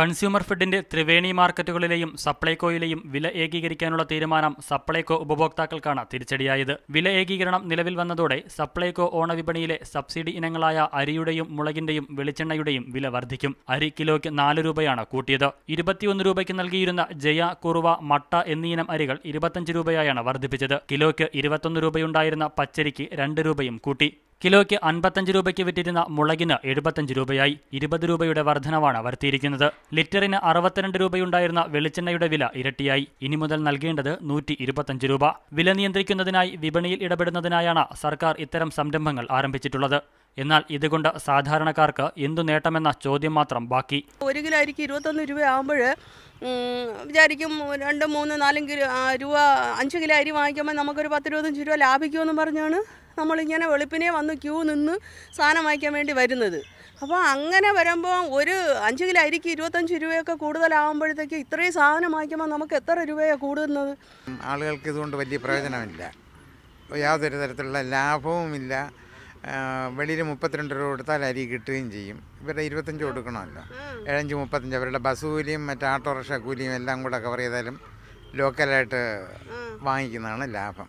Consumer ഫെഡിന്റെ Triveni മാർക്കറ്റുകളിലെയും സപ്ലൈകോയിലെയും വില ഏകീകരിക്കാനുള്ള തീരുമാനം സപ്ലൈകോ ഉപഭോക്താക്കൾക്കാണ് തിരിച്ചടിയായത്. വില ഏകീകരണം നിലവിൽ വന്നതോടെ സപ്ലൈകോ ഓണവിപണിയിലെ സബ്സിഡി ഇനങ്ങളായ അരിയുടെയും മുളകിന്റെയും വെളിച്ചെണ്ണയുടെയും വില വർദ്ധിക്കും. അരി കിലോയ്ക്ക് നാല് രൂപയാണ് കൂട്ടിയത്. ഇരുപത്തിയൊന്ന് രൂപയ്ക്ക് നൽകിയിരുന്ന ജയ കുറുവ മട്ട എന്നീ ഇനം അരികൾ ഇരുപത്തഞ്ച് രൂപയായാണ് വർദ്ധിപ്പിച്ചത്. കിലോയ്ക്ക് ഇരുപത്തൊന്ന് രൂപയുണ്ടായിരുന്ന പച്ചരിക്ക് രണ്ട് രൂപയും കൂട്ടി. കിലോയ്ക്ക് അൻപത്തഞ്ച് രൂപയ്ക്ക് വിറ്റിരുന്ന മുളകിന് എഴുപത്തഞ്ച് രൂപയായി ഇരുപത് രൂപയുടെ വർധനവാണ് വരുത്തിയിരിക്കുന്നത്. ലിറ്ററിന് അറുപത്തിരണ്ട് രൂപയുണ്ടായിരുന്ന വെളിച്ചെണ്ണയുടെ വില ഇരട്ടിയായി. ഇനി മുതൽ നൽകേണ്ടത് നൂറ്റി ഇരുപത്തഞ്ച് രൂപ. വില നിയന്ത്രിക്കുന്നതിനായി വിപണിയിൽ ഇടപെടുന്നതിനായാണ് സർക്കാർ ഇത്തരം സംരംഭങ്ങൾ ആരംഭിച്ചിട്ടുള്ളത്. എന്നാൽ ഇതുകൊണ്ട് സാധാരണക്കാർക്ക് എന്തു നേട്ടമെന്ന ചോദ്യം മാത്രം ബാക്കി. ഒരു കിലോ അരിക്ക് ഇരുപത്തൊന്ന് രൂപ ആകുമ്പോൾ വിചാരിക്കും രണ്ട് മൂന്ന് നാലും കിലോ രൂപ അഞ്ച് കിലോ അരി വാങ്ങിക്കുമ്പോൾ നമുക്കൊരു പത്തിരുപത്തഞ്ച് രൂപ ലാഭിക്കുമെന്ന് പറഞ്ഞാണ്. നമ്മളിങ്ങനെ വെളുപ്പിനെ വന്ന് ക്യൂ നിന്ന് സാധനം വാങ്ങിക്കാൻ വേണ്ടി വരുന്നത്. അപ്പോൾ അങ്ങനെ വരുമ്പോൾ ഒരു അഞ്ച് കിലോ അരിക്ക് ഇരുപത്തഞ്ച് രൂപയൊക്കെ കൂടുതലാകുമ്പോഴത്തേക്ക് ഇത്രയും സാധനം വാങ്ങിക്കുമ്പോൾ നമുക്ക് എത്ര രൂപയാണ് കൂടുന്നത്? ആളുകൾക്ക് ഇതുകൊണ്ട് വലിയ പ്രയോജനമില്ല. യാതൊരു തരത്തിലുള്ള ലാഭവുമില്ല വെളിയിൽ മുപ്പത്തിരണ്ട് രൂപ കൊടുത്താൽ അരി കിട്ടുകയും ചെയ്യും. ഇവരുടെ ഇരുപത്തഞ്ച് കൊടുക്കണമല്ലോ. ഏഴഞ്ച് മുപ്പത്തഞ്ച് അവരുടെ ബസ് കൂലിയും മറ്റേ ഓട്ടോറിക്ഷ കൂലിയും എല്ലാം കൂടെ കവർ ചെയ്താലും ലോക്കലായിട്ട് വാങ്ങിക്കുന്നതാണ് ലാഭം.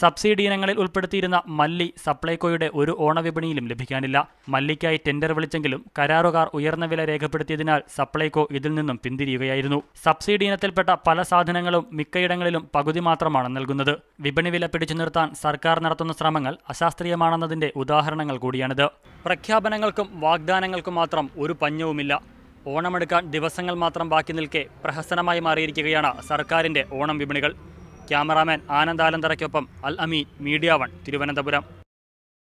സബ്സിഡി ഇനങ്ങളിൽ ഉൾപ്പെടുത്തിയിരുന്ന മല്ലി സപ്ലൈകോയുടെ ഒരു ഓണവിപണിയിലും ലഭിക്കാനില്ല. മല്ലിക്കായി ടെൻഡർ വിളിച്ചെങ്കിലും കരാറുകാർ ഉയർന്ന വില രേഖപ്പെടുത്തിയതിനാൽ സപ്ലൈകോ ഇതിൽ നിന്നും പിന്തിരിയുകയായിരുന്നു. സബ്സിഡി ഇനത്തിൽപ്പെട്ട പല സാധനങ്ങളും മിക്കയിടങ്ങളിലും പകുതി മാത്രമാണ് നൽകുന്നത്. വിപണി വില പിടിച്ചു നിർത്താൻ സർക്കാർ നടത്തുന്ന ശ്രമങ്ങൾ അശാസ്ത്രീയമാണെന്നതിന്റെ ഉദാഹരണങ്ങൾ കൂടിയാണിത്. പ്രഖ്യാപനങ്ങൾക്കും വാഗ്ദാനങ്ങൾക്കും മാത്രം ഒരു പഞ്ഞവുമില്ല. ഓണമെടുക്കാൻ ദിവസങ്ങൾ മാത്രം ബാക്കി നിൽക്കെ പ്രഹസനമായി മാറിയിരിക്കുകയാണ് സർക്കാരിന്റെ ഓണം വിപണികൾ. ക്യാമറാമാൻ ആനന്ദാലന്തറയ്ക്കൊപ്പം അൽ അമീൻ മീഡിയ വൺ തിരുവനന്തപുരം.